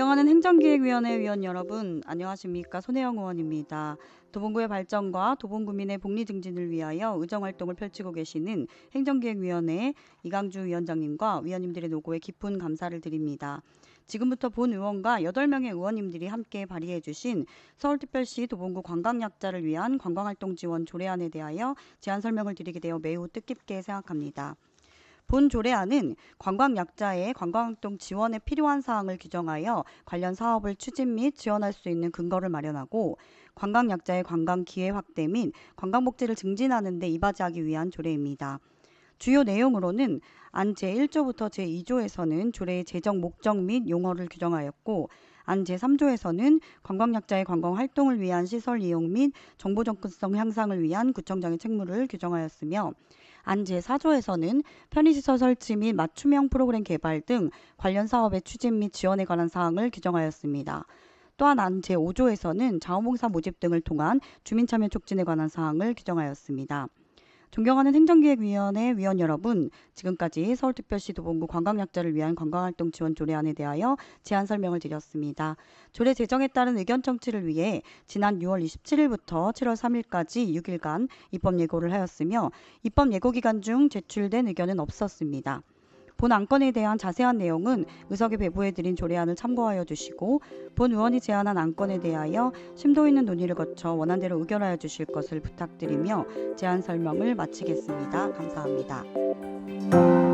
존경하는 행정기획위원회 위원 여러분, 안녕하십니까? 손혜영 의원입니다. 도봉구의 발전과 도봉구민의 복리 증진을 위하여 의정 활동을 펼치고 계시는 행정기획위원회 이강주 위원장님과 위원님들의 노고에 깊은 감사를 드립니다. 지금부터 본 의원과 8명의 의원님들이 함께 발의해 주신 서울특별시 도봉구 관광약자를 위한 관광활동 지원 조례안에 대하여 제안 설명을 드리게 되어 매우 뜻깊게 생각합니다. 본 조례안은 관광약자의 관광활동 지원에 필요한 사항을 규정하여 관련 사업을 추진 및 지원할 수 있는 근거를 마련하고 관광약자의 관광 기회 확대 및 관광복지를 증진하는 데 이바지하기 위한 조례입니다. 주요 내용으로는 안 제1조부터 제2조에서는 조례의 재정 목적 및 용어를 규정하였고 안 제3조에서는 관광약자의 관광 활동을 위한 시설 이용 및 정보 접근성 향상을 위한 구청장의 책무를 규정하였으며 안 제4조에서는 편의시설 설치 및 맞춤형 프로그램 개발 등 관련 사업의 추진 및 지원에 관한 사항을 규정하였습니다. 또한 안 제5조에서는 자원봉사 모집 등을 통한 주민참여 촉진에 관한 사항을 규정하였습니다. 존경하는 행정기획위원회 위원 여러분, 지금까지 서울특별시 도봉구 관광약자를 위한 관광활동 지원 조례안에 대하여 제안 설명을 드렸습니다. 조례 제정에 따른 의견 청취를 위해 지난 6월 27일부터 7월 3일까지 6일간 입법 예고를 하였으며 입법 예고 기간 중 제출된 의견은 없었습니다. 본 안건에 대한 자세한 내용은 의석에 배부해드린 조례안을 참고하여 주시고 본 의원이 제안한 안건에 대하여 심도 있는 논의를 거쳐 원안대로 의결하여 주실 것을 부탁드리며 제안 설명을 마치겠습니다. 감사합니다.